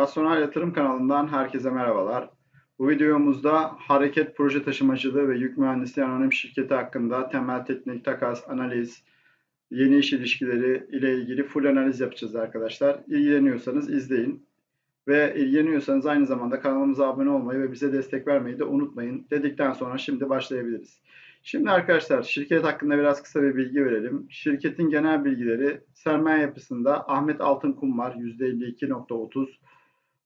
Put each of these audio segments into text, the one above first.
Rasyonel Yatırım kanalından herkese merhabalar. Bu videomuzda hareket proje taşımacılığı ve yük mühendisliği anonim şirketi hakkında temel teknik, takas, analiz, yeni iş ilişkileri ile ilgili full analiz yapacağız arkadaşlar. İlgileniyorsanız izleyin. Ve ilgileniyorsanız aynı zamanda kanalımıza abone olmayı ve bize destek vermeyi de unutmayın. Dedikten sonra şimdi başlayabiliriz. Şimdi arkadaşlar şirket hakkında biraz kısa bir bilgi verelim. Şirketin genel bilgileri sermaye yapısında Ahmet Altınkum var %52.30.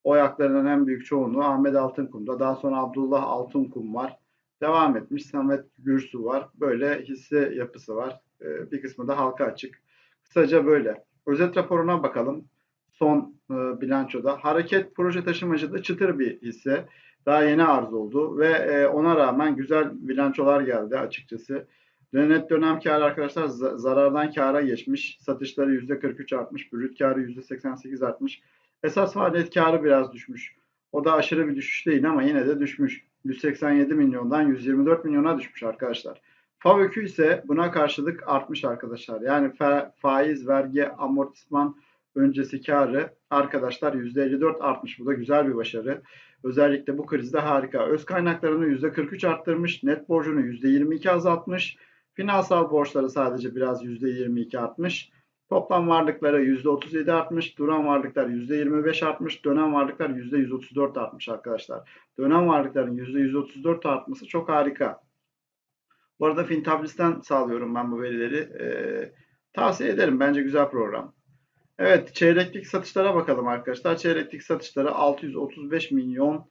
Oy haklarının en büyük çoğunluğu Ahmet Altınkum'da. Daha sonra Abdullah Altınkum var. Devam etmiş Samet Gürsu var. Böyle hisse yapısı var. Ee, bir kısmı da halka açık. Kısaca böyle. Özet raporuna bakalım. Son e, bilançoda. Hareket proje taşımacılığı çıtır bir hisse. Daha yeni arz oldu ve e, ona rağmen güzel bilançolar geldi açıkçası. Net dönem karı arkadaşlar zarardan kara geçmiş. Satışları %43 artmış. Brüt karı %88 artmış. Esas faaliyet karı biraz düşmüş. O da aşırı bir düşüş değil ama yine de düşmüş. 187 milyondan 124 milyona düşmüş arkadaşlar. FAVÖK'ü ise buna karşılık artmış arkadaşlar. Yani faiz, vergi, amortisman öncesi karı arkadaşlar %54 artmış. Bu da güzel bir başarı. Özellikle bu krizde harika. Öz kaynaklarını %43 arttırmış. Net borcunu %22 azaltmış. Finansal borçları sadece biraz %22 artmış. Toplam varlıkları %37 artmış. Duran varlıklar %25 artmış. Dönem varlıklar %134 artmış arkadaşlar. Dönem varlıkların %134 artması çok harika. Bu arada Fintablis'ten sağlıyorum ben bu verileri. Ee, tavsiye ederim. Bence güzel program. Evet, çeyreklik satışlara bakalım arkadaşlar. Çeyreklik satışları 635 milyona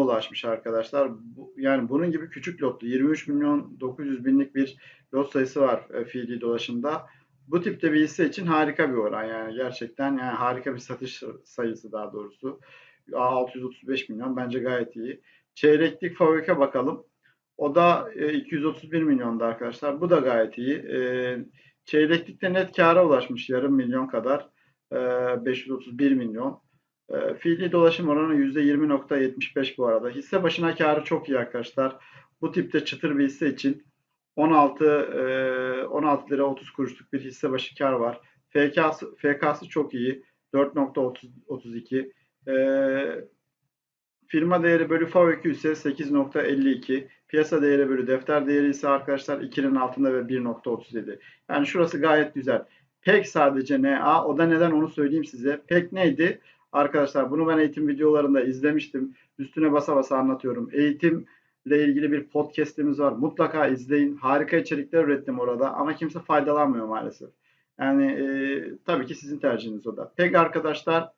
ulaşmış arkadaşlar. Bu, yani bunun gibi küçük lotlu 23 milyon 900 binlik bir lot sayısı var e, fiili dolaşımda. Bu tipte bir hisse için harika bir oran yani gerçekten yani harika bir satış sayısı daha doğrusu. 635 milyon bence gayet iyi. Çeyreklik fabrika bakalım. O da 231 e, milyonda arkadaşlar. Bu da gayet iyi. E, çeyreklikte net kâra ulaşmış yarım milyon kadar. 531 e, milyon. Fiili dolaşım oranı %20.75 bu arada. Hisse başına karı çok iyi arkadaşlar. Bu tipte çıtır bir hisse için 16 16 lira 30 kuruşluk bir hisse başı kar var. FK'sı, FK'sı çok iyi. 4.32. E, firma değeri bölü FAVÖK'ü ise 8.52. Piyasa değeri bölü defter değeri ise arkadaşlar 2'nin altında ve 1.37. Yani şurası gayet güzel. PEK sadece NA. O da neden onu söyleyeyim size. PEK neydi? Arkadaşlar bunu ben eğitim videolarında izlemiştim. Üstüne basa basa anlatıyorum. Eğitim ile ilgili bir podcast'imiz var. Mutlaka izleyin. Harika içerikler ürettim orada ama kimse faydalanmıyor maalesef. Yani e, tabii ki sizin tercihiniz o da. Pek arkadaşlar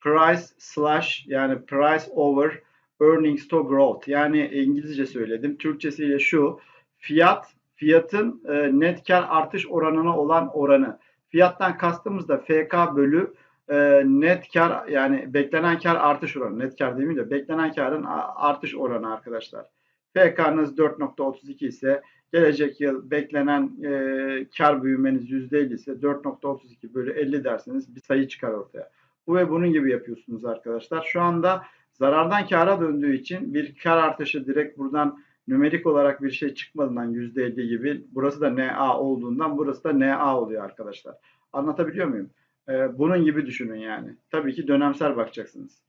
price slash yani price over earnings to growth yani İngilizce söyledim. Türkçesiyle şu fiyat fiyatın e, net kar artış oranına olan oranı. Fiyattan kastımız da FK bölü e, net kar yani beklenen kar artış oranı. Net kar değil de beklenen karın artış oranı arkadaşlar. FK'nız 4.32 ise gelecek yıl beklenen e, kar büyümeniz %50 ise 4.32 bölü 50 derseniz bir sayı çıkar ortaya. Bu ve bunun gibi yapıyorsunuz arkadaşlar. Şu anda zarardan kara döndüğü için bir kar artışı direkt buradan nümerik olarak bir şey çıkmadığından %50 gibi burası da NA olduğundan burası da NA oluyor arkadaşlar. Anlatabiliyor muyum? Ee, bunun gibi düşünün yani. Tabii ki dönemsel bakacaksınız.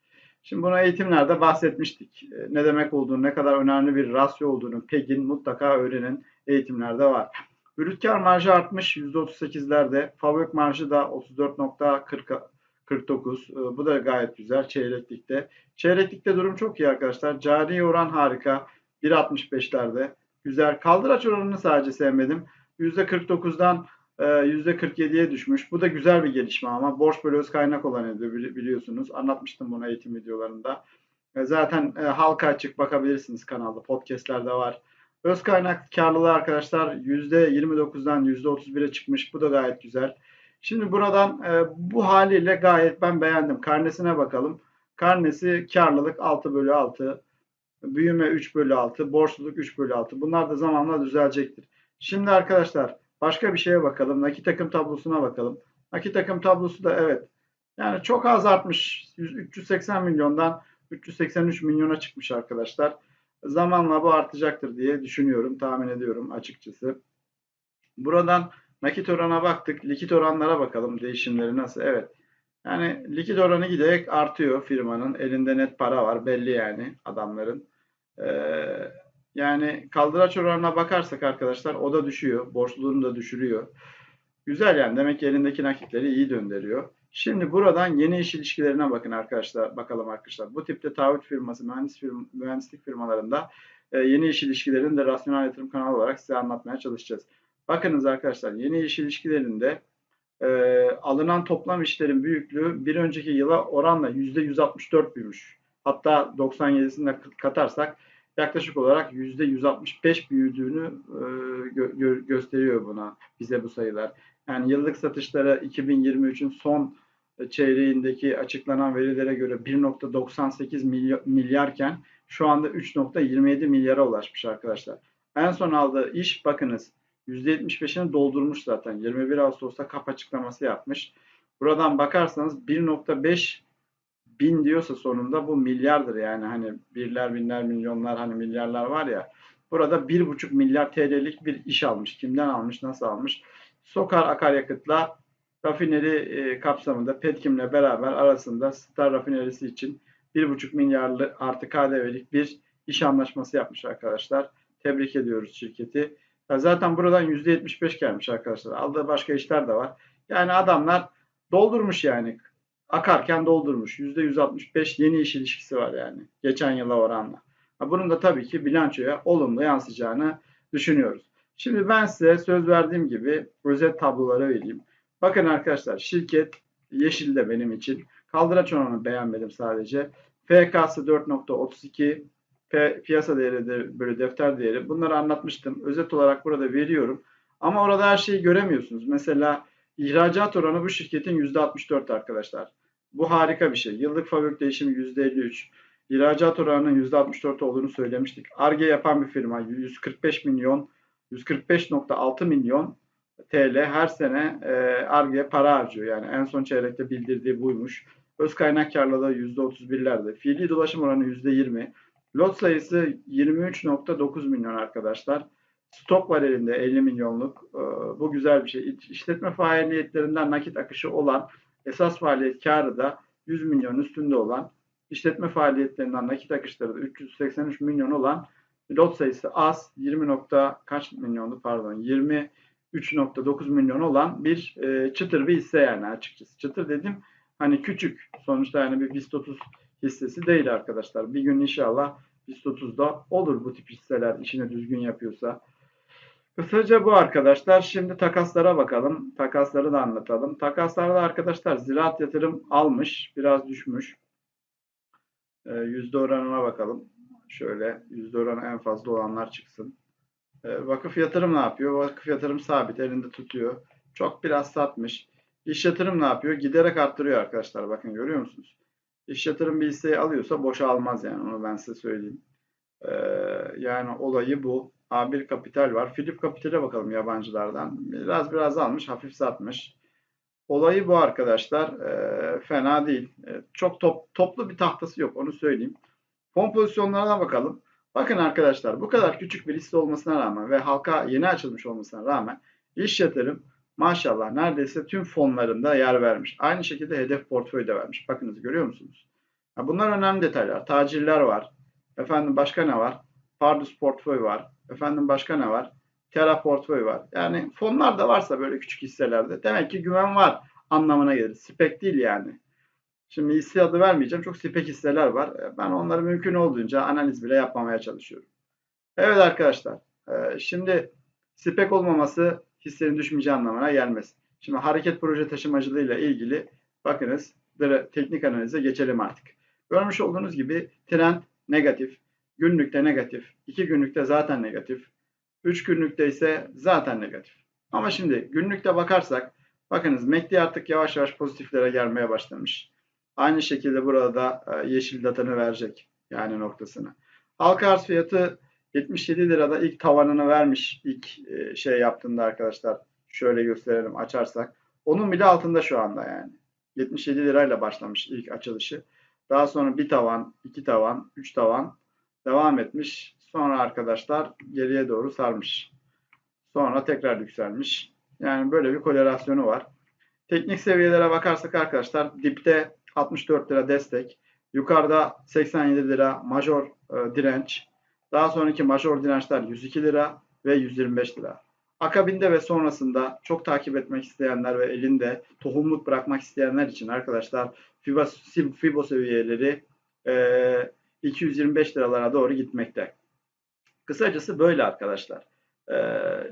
Şimdi buna eğitimlerde bahsetmiştik. Ee, ne demek olduğunu, ne kadar önemli bir rasyo olduğunu PEG'in mutlaka öğrenin eğitimlerde var. Brüt kar marjı artmış %38'lerde. Fabrik marjı da 34.49. Ee, bu da gayet güzel çeyreklikte. Çeyreklikte durum çok iyi arkadaşlar. Cari oran harika. 1.65'lerde. Güzel. Kaldıraç oranını sadece sevmedim. %49'dan %47'ye düşmüş. Bu da güzel bir gelişme ama borç bölü öz kaynak olanıydı biliyorsunuz. Anlatmıştım bunu eğitim videolarında. E, zaten e, halka açık bakabilirsiniz kanalda. Podcastlerde var. Öz kaynak karlılığı arkadaşlar %29'dan %31'e çıkmış. Bu da gayet güzel. Şimdi buradan e, bu haliyle gayet ben beğendim. Karnesine bakalım. Karnesi karlılık 6 bölü 6. Büyüme 3 bölü 6. Borçluluk 3 bölü 6. Bunlar da zamanla düzelecektir. Şimdi arkadaşlar Başka bir şeye bakalım. Nakit takım tablosuna bakalım. Nakit takım tablosu da evet. Yani çok az artmış. 380 milyondan 383 milyona çıkmış arkadaşlar. Zamanla bu artacaktır diye düşünüyorum, tahmin ediyorum açıkçası. Buradan nakit orana baktık. Likit oranlara bakalım değişimleri nasıl. Evet. Yani likit oranı giderek artıyor firmanın. Elinde net para var belli yani adamların. Ee, yani kaldıraç oranına bakarsak arkadaşlar o da düşüyor. Borçluluğunu da düşürüyor. Güzel yani demek ki elindeki nakitleri iyi döndürüyor. Şimdi buradan yeni iş ilişkilerine bakın arkadaşlar. Bakalım arkadaşlar. Bu tipte taahhüt firması, mühendis firm, mühendislik firmalarında e, yeni iş ilişkilerini de rasyonel yatırım kanalı olarak size anlatmaya çalışacağız. Bakınız arkadaşlar yeni iş ilişkilerinde e, alınan toplam işlerin büyüklüğü bir önceki yıla oranla %164 büyümüş. Hatta 97'sinde katarsak yaklaşık olarak %165 büyüdüğünü e, gö- gö- gösteriyor buna bize bu sayılar. Yani yıllık satışlara 2023'ün son çeyreğindeki açıklanan verilere göre 1.98 milyar, milyarken şu anda 3.27 milyara ulaşmış arkadaşlar. En son aldığı iş bakınız %75'ini doldurmuş zaten. 21 Ağustos'ta kap açıklaması yapmış. Buradan bakarsanız 1.5 bin diyorsa sonunda bu milyardır yani hani birler binler milyonlar hani milyarlar var ya. Burada 1.5 milyar TL'lik bir iş almış. Kimden almış, nasıl almış? Sokar Akaryakıt'la rafineri e, kapsamında Petkim'le beraber arasında Star rafinerisi için 1,5 milyarlı artı KDV'lik bir iş anlaşması yapmış arkadaşlar. Tebrik ediyoruz şirketi. Ya zaten buradan %75 gelmiş arkadaşlar. Aldığı başka işler de var. Yani adamlar doldurmuş yani. Akarken doldurmuş. %165 yeni iş ilişkisi var yani. Geçen yıla oranla. Bunun da tabii ki bilançoya olumlu yansıyacağını düşünüyoruz. Şimdi ben size söz verdiğim gibi özet tabloları vereyim. Bakın arkadaşlar şirket yeşilde benim için. Kaldıraç oranını beğenmedim sadece. FK'sı 4.32, piyasa değeri de böyle defter değeri. Bunları anlatmıştım. Özet olarak burada veriyorum. Ama orada her şeyi göremiyorsunuz. Mesela ihracat oranı bu şirketin %64 arkadaşlar. Bu harika bir şey. Yıllık fabrik değişimi %53. İhracat oranının %64 olduğunu söylemiştik. ARGE yapan bir firma 145 milyon 145.6 milyon TL her sene ARGE'ye para harcıyor. Yani en son çeyrekte bildirdiği buymuş. Öz kaynak karlılığı %31'lerde. Fiili dolaşım oranı %20. Lot sayısı 23.9 milyon arkadaşlar. Stok var elinde 50 milyonluk. Bu güzel bir şey. İşletme faaliyetlerinden nakit akışı olan esas faaliyet karı da 100 milyon üstünde olan işletme faaliyetlerinden nakit akışları da 383 milyon olan lot sayısı az 20 nokta kaç milyondu pardon 23.9 milyon olan bir e, çıtır bir hisse yani açıkçası. Çıtır dedim hani küçük sonuçta yani bir BIST 30 hissesi değil arkadaşlar. Bir gün inşallah BIST 30'da olur bu tip hisseler işini düzgün yapıyorsa. Kısaca bu arkadaşlar. Şimdi takaslara bakalım. Takasları da anlatalım. Takaslarda arkadaşlar ziraat yatırım almış. Biraz düşmüş. E, yüzde oranına bakalım. Şöyle yüzde oranı en fazla olanlar çıksın. E, vakıf yatırım ne yapıyor? Vakıf yatırım sabit elinde tutuyor. Çok biraz satmış. İş yatırım ne yapıyor? Giderek arttırıyor arkadaşlar. Bakın görüyor musunuz? İş yatırım bir hisseyi alıyorsa boşa almaz yani. Onu ben size söyleyeyim. E, yani olayı bu. A1 Kapital var. Philip Kapital'e bakalım yabancılardan. Biraz biraz almış. Hafif satmış. Olayı bu arkadaşlar. E, fena değil. E, çok top, toplu bir tahtası yok. Onu söyleyeyim. Fon pozisyonlarına bakalım. Bakın arkadaşlar bu kadar küçük bir liste olmasına rağmen ve halka yeni açılmış olmasına rağmen iş yatırım maşallah neredeyse tüm fonlarında yer vermiş. Aynı şekilde hedef portföyü de vermiş. Bakınız görüyor musunuz? bunlar önemli detaylar. Tacirler var. Efendim başka ne var? Pardus portföy var. Efendim başka ne var? Terra portföy var. Yani fonlar da varsa böyle küçük hisselerde demek ki güven var anlamına gelir. Spek değil yani. Şimdi hisse adı vermeyeceğim. Çok spek hisseler var. Ben onları mümkün olduğunca analiz bile yapmamaya çalışıyorum. Evet arkadaşlar. E, şimdi spek olmaması hissenin düşmeyeceği anlamına gelmez. Şimdi hareket proje taşımacılığıyla ilgili bakınız teknik analize geçelim artık. Görmüş olduğunuz gibi trend negatif. Günlükte negatif. 2 günlükte zaten negatif. 3 günlükte ise zaten negatif. Ama şimdi günlükte bakarsak bakınız MACD artık yavaş yavaş pozitiflere gelmeye başlamış. Aynı şekilde burada da e, yeşil datanı verecek yani noktasını. Halka arz fiyatı 77 lirada ilk tavanını vermiş ilk e, şey yaptığında arkadaşlar. Şöyle gösterelim açarsak. Onun bile altında şu anda yani. 77 lirayla başlamış ilk açılışı. Daha sonra bir tavan, iki tavan, üç tavan devam etmiş. Sonra arkadaşlar geriye doğru sarmış. Sonra tekrar yükselmiş. Yani böyle bir korelasyonu var. Teknik seviyelere bakarsak arkadaşlar dipte 64 lira destek, yukarıda 87 lira major e, direnç, daha sonraki major dirençler 102 lira ve 125 lira. Akabinde ve sonrasında çok takip etmek isteyenler ve elinde tohumluk bırakmak isteyenler için arkadaşlar Fibo, Fibo seviyeleri e, 225 liralara doğru gitmekte. Kısacası böyle arkadaşlar. E,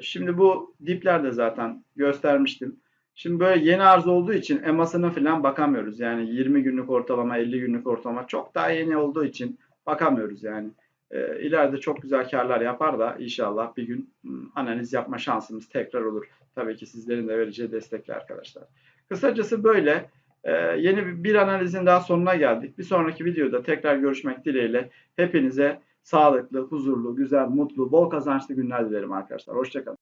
şimdi bu diplerde zaten göstermiştim. Şimdi böyle yeni arz olduğu için EMA'sına falan bakamıyoruz. Yani 20 günlük ortalama, 50 günlük ortalama çok daha yeni olduğu için bakamıyoruz yani. E, ileride çok güzel karlar yapar da inşallah bir gün hmm, analiz yapma şansımız tekrar olur. Tabii ki sizlerin de vereceği destekle arkadaşlar. Kısacası böyle. E, yeni bir analizin daha sonuna geldik. Bir sonraki videoda tekrar görüşmek dileğiyle hepinize sağlıklı, huzurlu, güzel, mutlu, bol kazançlı günler dilerim arkadaşlar. Hoşçakalın.